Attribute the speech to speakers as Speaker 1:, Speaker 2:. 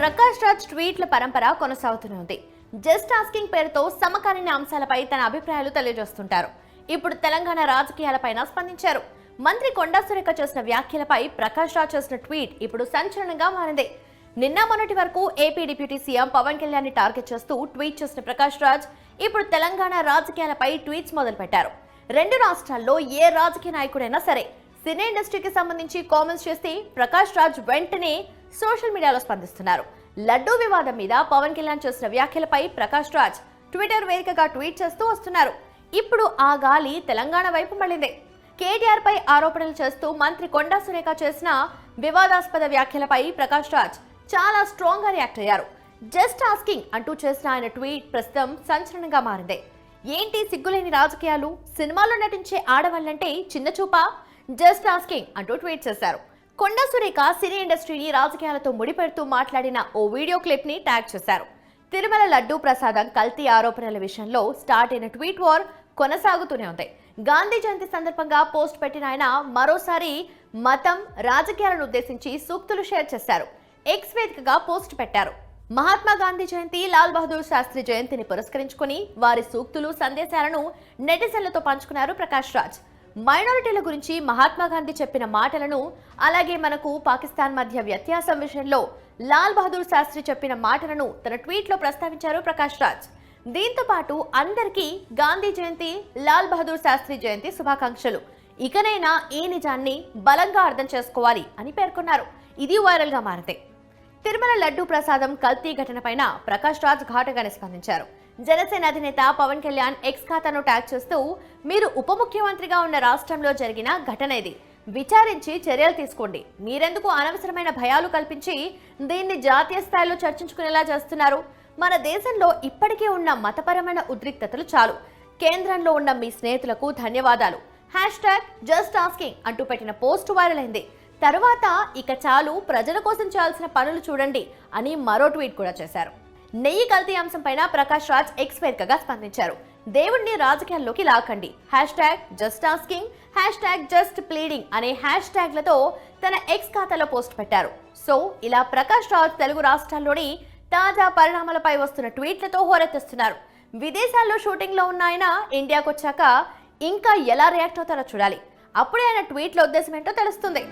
Speaker 1: ప్రకాష్ రాజ్ ట్వీట్ల పరంపర కొనసాగుతుంది just asking పేరుతో సమకాలీన అంశాలపై తన అభిప్రాయాలు తెలియజేస్తుంటారు. ఇప్పుడు తెలంగాణ రాజకీయాలపైన స్పందించారు. మంత్రి కొండా సురేఖ చేసిన వ్యాఖ్యలపై ప్రకాష్ రాజ్ చేసిన ట్వీట్ ఇప్పుడు సంచలనంగా మారింది. నిన్న మొన్నటి వరకు AP deputy CM Pawan Kalyan target చేస్తూ ట్వీట్ చేసిన ప్రకాష్ రాజ్ ఇప్పుడు తెలంగాణ రాజకీయాలపై ట్వీట్స్ మొదలుపెట్టారు. రెండు రాష్ట్రాల్లో ఏ రాజకీయ నాయకుడైనా సరే సినీ ఇండస్ట్రీకి సంబంధించి కామెంట్స్ చేస్తే ప్రకాష్ రాజ్ వెంటనే సోషల్ మీడియాలో స్పందిస్తున్నారు. లడ్డూ వివాదం మీద పవన్ కళ్యాణ్ చేసిన వ్యాఖ్యలపై ప్రకాష్ రాజ్ ట్విట్టర్ వేదికగా ట్వీట్ చేస్తూ వస్తున్నారు. ఇప్పుడు ఆ గాలి తెలంగాణ వైపు మళ్ళింది. కేటీఆర్ పై ఆరోపణలు చేస్తూ మంత్రి కొండా సురేఖ చేసిన వివాదాస్పద వ్యాఖ్యలపై ప్రకాష్ రాజ్ చాలా స్ట్రాంగ్గా రియాక్ట్ అయ్యారు. జస్ట్ ఆస్కింగ్ అంటూ చేసిన ఆయన ట్వీట్ ప్రస్తుతం సంచలనంగా మారింది. ఏంటి సిగ్గులేని రాజకీయాలు? సినిమాల్లో నటించే ఆడవాళ్ళంటే చిన్న చూపా? జస్ట్ ఆస్కింగ్ అంటూ ట్వీట్ చేశారు. కొండా సురేఖ సినీ ఇండస్ట్రీని రాజకీయాలతో ముడిపెడుతూ మాట్లాడిన ఓ వీడియో క్లిప్ని ట్యాగ్ చేశారు. తిరుమల లడ్డూ ప్రసాదం కల్తీ ఆరోపణల విషయంలో స్టార్ట్ అయిన ట్వీట్ వార్ కొనసాగుతూనే ఉంది. గాంధీ జయంతి సందర్భంగా పోస్ట్ పెట్టిన ఆయన మరోసారి మతం రాజకీయాలను ఉద్దేశించి సూక్తులు షేర్ చేశారు. ఎక్స్ వేదికగా పోస్ట్ పెట్టారు. మహాత్మా గాంధీ జయంతి లాల్ బహదూర్ శాస్త్రి జయంతిని పురస్కరించుకుని వారి సూక్తులు సందేశాలను నెటిజన్లతో పంచుకున్నారు ప్రకాష్ రాజ్. మైనారిటీల గురించి మహాత్మా గాంధీ చెప్పిన మాటలను అలాగే మనకు పాకిస్తాన్ మధ్య వ్యత్యాసం విషయంలో లాల్ బహదూర్ శాస్త్రి చెప్పిన మాటలను తన ట్వీట్లో ప్రస్తావించారు ప్రకాష్ రాజ్. దీంతో పాటు అందరికీ గాంధీ జయంతి లాల్ బహదూర్ శాస్త్రి జయంతి శుభాకాంక్షలు. ఇకనైనా ఈ నిజాన్ని బలంగా అర్థం చేసుకోవాలి అని పేర్కొన్నారు. ఇది వైరల్గా గా తిరుమల లడ్డూ ప్రసాదం కల్తీ ఘటనపైన ప్రకాష్ రాజ్ ఘాటుగానే స్పందించారు. జనసేన అధినేత పవన్ కళ్యాణ్ ఎక్స్ ఖాతాను ట్యాగ్ చేస్తూ మీరు ఉప ముఖ్యమంత్రిగా ఉన్న రాష్ట్రంలో జరిగిన ఘటన ఇది. విచారించి చర్యలు తీసుకోండి. మీరెందుకు అనవసరమైన భయాలు కల్పించి దీన్ని జాతీయ స్థాయిలో చర్చించుకునేలా చేస్తున్నారు? మన దేశంలో ఇప్పటికే ఉన్న మతపరమైన ఉద్రిక్తతలు చాలు. కేంద్రంలో ఉన్న మీ స్నేహితులకు ధన్యవాదాలు. హ్యాష్ ట్యాగ్ జస్ట్ ఆస్కింగ్ అంటూ పెట్టిన పోస్ట్ వైరల్ అయింది. తర్వాత ఇక చాలు ప్రజల కోసం చేయాల్సిన పనులు చూడండి అని మరో ట్వీట్ కూడా చేశారు. నెయ్యి కల్తీ అంశంపైన ప్రకాష్ రాజ్ ఎక్స్పైర్గా స్పందించారు. దేవుణ్ణి రాజకీయాల్లోకి లాకండి. Hash tag just asking hash tag just pleading అనే హ్యాష్ ట్యాగ్లతో తన ఎక్స్ ఖాతాలో పోస్ట్ పెట్టారు. సో ఇలా ప్రకాష్ రాజ్ తెలుగు రాష్ట్రాల్లోని తాజా పరిణామాలపై వస్తున్న ట్వీట్లతో హోరెత్తిస్తున్నారు. విదేశాల్లో షూటింగ్లో ఉన్న ఆయన ఇండియాకు వచ్చాక ఇంకా ఎలా రియాక్ట్ అవుతారో చూడాలి. అప్పుడే ఆయన ట్వీట్ల ఉద్దేశం ఏంటో తెలుస్తుంది.